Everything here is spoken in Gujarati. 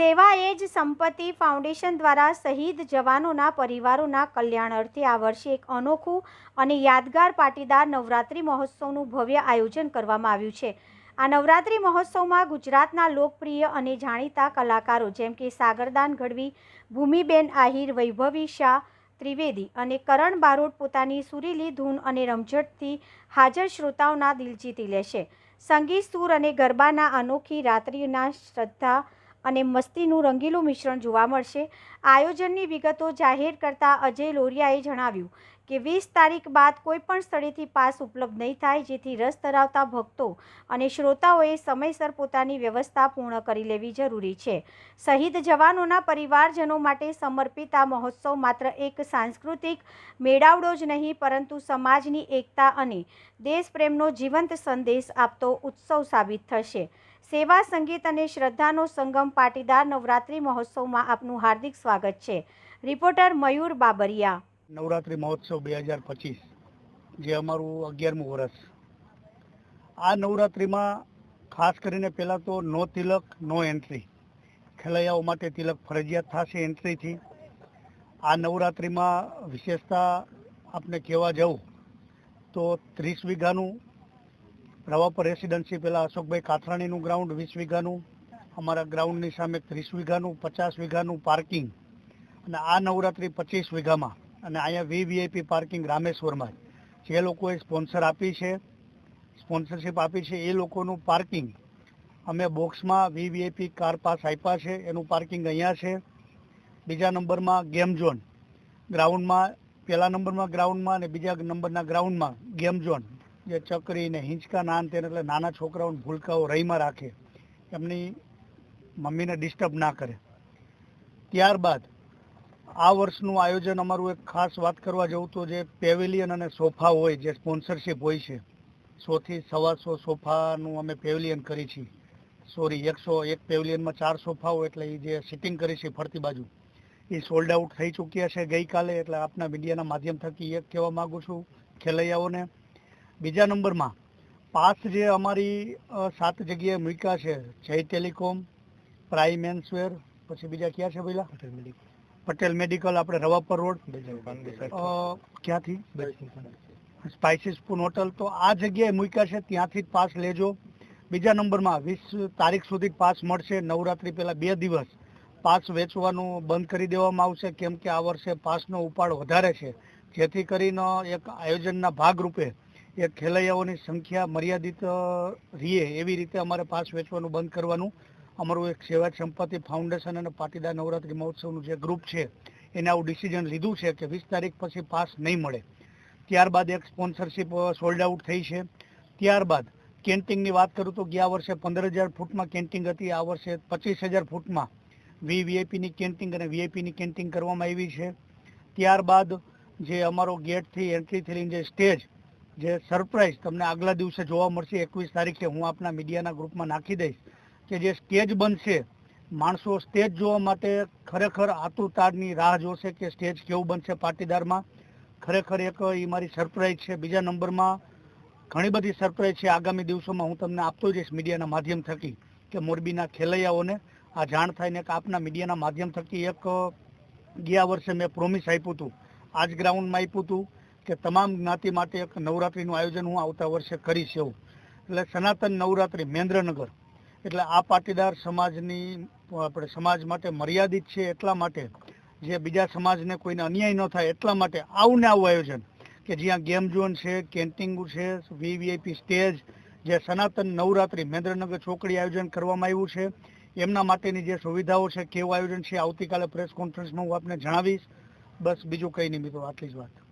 સેવા એ જ સંપત્તિ ફાઉન્ડેશન દ્વારા શહીદ જવાનોના પરિવારોના કલ્યાણ અર્થે આ વર્ષે એક અનોખું અને યાદગાર પાટીદાર નવરાત્રિ મહોત્સવનું ભવ્ય આયોજન કરવામાં આવ્યું છે. આ નવરાત્રિ મહોત્સવમાં ગુજરાતના લોકપ્રિય અને જાણીતા કલાકારો જેમ કે સાગરદાન ગઢવી, ભૂમિબેન આહિર, વૈભવી શાહ ત્રિવેદી અને કરણ બારોટ પોતાની સુરીલી ધૂન અને રમઝટથી હાજર શ્રોતાઓના દિલ જીતી લેશે. સંગીત સૂર અને ગરબાના અનોખી રાત્રિના શ્રદ્ધા અને મસ્તીનું રંગીલું મિશ્રણ જોવા મળશે. આયોજનની વિગતો જાહેર કરતા અજય લોરિયાએ જણાવ્યું કે વીસ તારીખ બાદ કોઈપણ સ્થળેથી પાસ ઉપલબ્ધ નહીં થાય, જેથી રસ ધરાવતા ભક્તો અને શ્રોતાઓએ સમયસર પોતાની વ્યવસ્થા પૂર્ણ કરી લેવી જરૂરી છે. શહીદ જવાનોના પરિવારજનો માટે સમર્પિત આ મહોત્સવ માત્ર એક સાંસ્કૃતિક મેળાવડો જ નહીં, પરંતુ સમાજની એકતા અને દેશપ્રેમનો જીવંત સંદેશ આપતો ઉત્સવ સાબિત થશે. સેવા, સંગીત અને શ્રદ્ધાનો સંગમ પાટીદાર નવરાત્રિ મહોત્સવમાં આપનું હાર્દિક સ્વાગત છે. રિપોર્ટર મયુર બાબરિયા. નવરાત્રિ મહોત્સવ બે હજાર પચીસ, જે અમારું અગિયારમું વર્ષ. આ નવરાત્રિમાં ખાસ કરીને પહેલાં તો નો તિલક, નો એન્ટ્રી. ખેલૈયાઓ માટે તિલક ફરજિયાત થશે એન્ટ્રીથી. આ નવરાત્રિમાં વિશેષતા આપને કહેવા જાઉં તો ત્રીસ વીઘાનું રવાપર રેસિડન્સી પહેલાં અશોકભાઈ કાથરાણીનું ગ્રાઉન્ડ, વીસ વીઘાનું. અમારા ગ્રાઉન્ડની સામે ત્રીસ વીઘાનું, પચાસ વીઘાનું પાર્કિંગ. અને આ નવરાત્રિ પચીસ વીઘામાં. અને અહીંયા વીવીઆઈપી પાર્કિંગ રામેશ્વરમાં. જે લોકોએ સ્પોન્સર આપી છે, સ્પોન્સરશિપ આપી છે, એ લોકોનું પાર્કિંગ. અમે બોક્સમાં વીવીઆઈપી કાર પાસ આપ્યા છે, એનું પાર્કિંગ અહીંયા છે. બીજા નંબરમાં ગેમ ઝોન. ગ્રાઉન્ડમાં પહેલા નંબરમાં ગ્રાઉન્ડમાં અને બીજા નંબરના ગ્રાઉન્ડમાં ગેમ ઝોન. જે ચકરી ને હિંચકા નાન તેને એટલે નાના છોકરાઓને ભૂલકાઓ રહીમાં રાખે, એમની મમ્મીને ડિસ્ટર્બ ના કરે. ત્યારબાદ આ વર્ષનું આયોજન અમારું એક ખાસ વાત કરવા જવું તો જે પેવેલિયન અને સોફા હોય, જે સ્પોન્સરશિપ હોય છે, સોથી સવાસો સોફાનું અમે પેવેલિયન કરી છીએ. સોરી એકસો એક પેવેલિયનમાં ચાર સોફાઓ એટલે એ જે સિટિંગ કરી છે ફરતી બાજુ એ સોલ્ડ આઉટ થઈ ચૂક્યા છે ગઈકાલે એટલે આપના મીડિયાના માધ્યમ થકી એક કહેવા માગું છું ખેલૈયાઓને બીજા નંબરમાં પાસ જે અમારી સાત જગ્યાએ મૂક્યા છે જય ટેલિકોમ પ્રાઇમ એન્સવેર પછી બીજા ક્યાં છે પેલા પટેલ મેડિકલ. આપણે રવાપર રોડ. ક્યાંથી? Spicy spoon hotel. તો આ જગ્યાએ મૂક્યા છે ત્યાંથી જ પાસ લેજો. બીજા નંબરમાં વીસ તારીખ સુધી પાસ મળશે નવરાત્રી પહેલાં બે દિવસ. પાસ વેચવાનું બંધ કરી દેવામાં આવશે કેમ કે આ વર્ષે પાસનો ઉપાડ વધારે છે. જેથી કરીને એક આયોજનના ભાગરૂપે એક ખેલૈયાઓની સંખ્યા મર્યાદિત રહીએ એવી રીતે અમારે પાસ વેચવાનું બંધ કરવાનું. અમારું એક સેવા સંપત્તિ ફાઉન્ડેશન અને પાટીદાર નવરાત્રી મહોત્સવનું જે ગ્રુપ છે, એને આવું ડિસિઝન લીધું છે કે વીસ તારીખ પછી પાસ નહીં મળે. ત્યારબાદ એક સ્પોન્સરશિપ સોલ્ડ આઉટ થઈ છે. ત્યારબાદ કેન્ટિંગની વાત કરું તો ગયા વર્ષે પંદર હજાર ફૂટમાં કેન્ટિંગ હતી, આ વર્ષે પચીસ હજાર ફૂટમાં. વી, વીઆઈપીની કેન્ટિંગ અને વીઆઈપીની કેન્ટિંગ કરવામાં આવી છે. ત્યારબાદ જે અમારો ગેટથી એન્ટ્રી થઈને જે સ્ટેજ જે સરપ્રાઇઝ તમને આગલા દિવસે જોવા મળશે, એકવીસ તારીખે હું આપના મીડિયાના ગ્રુપમાં નાખી દઈશ કે જે સ્ટેજ બનશે, માણસો સ્ટેજ જોવા માટે ખરેખર આતુરતાની રાહ જોશે કે સ્ટેજ કેવું બનશે પાટીદારમાં. ખરેખર એક એ મારી સરપ્રાઇઝ છે. બીજા નંબરમાં ઘણી બધી સરપ્રાઇઝ છે. આગામી દિવસોમાં હું તમને આપતો જઈશ મીડિયાના માધ્યમ થકી કે મોરબીના ખેલૈયાઓને આ જાણ થાય ને કે આપના મીડિયાના માધ્યમ થકી એક ગયા વર્ષે મેં પ્રોમિસ આપ્યું હતું. આ જ ગ્રાઉન્ડમાં આપ્યું હતું. કે તમામ જ્ઞાતિ માટે એક નવરાત્રિનું આયોજન હું આવતા વર્ષે કરીશ એવું. એટલે સનાતન નવરાત્રિ મેન્દ્રનગર. એટલે આ પાટીદાર સમાજની, આપણે સમાજ માટે મર્યાદિત છે એટલા માટે, જે બીજા સમાજને કોઈને અન્યાય ન થાય એટલા માટે આવું ને આવું આયોજન. કે જ્યાં ગેમ ઝોન છે કેન્ટિંગ છે વીવીઆઈપી સ્ટેજ, જે સનાતન નવરાત્રી મહેન્દ્રનગર ચોકડી આયોજન કરવામાં આવ્યું છે. એમના માટેની જે સુવિધાઓ છે, કેવું આયોજન છે, આવતીકાલે પ્રેસ કોન્ફરન્સમાં હું આપને જણાવીશ. બસ બીજું કંઈ નહીં મિત્રો, આટલી જ વાત.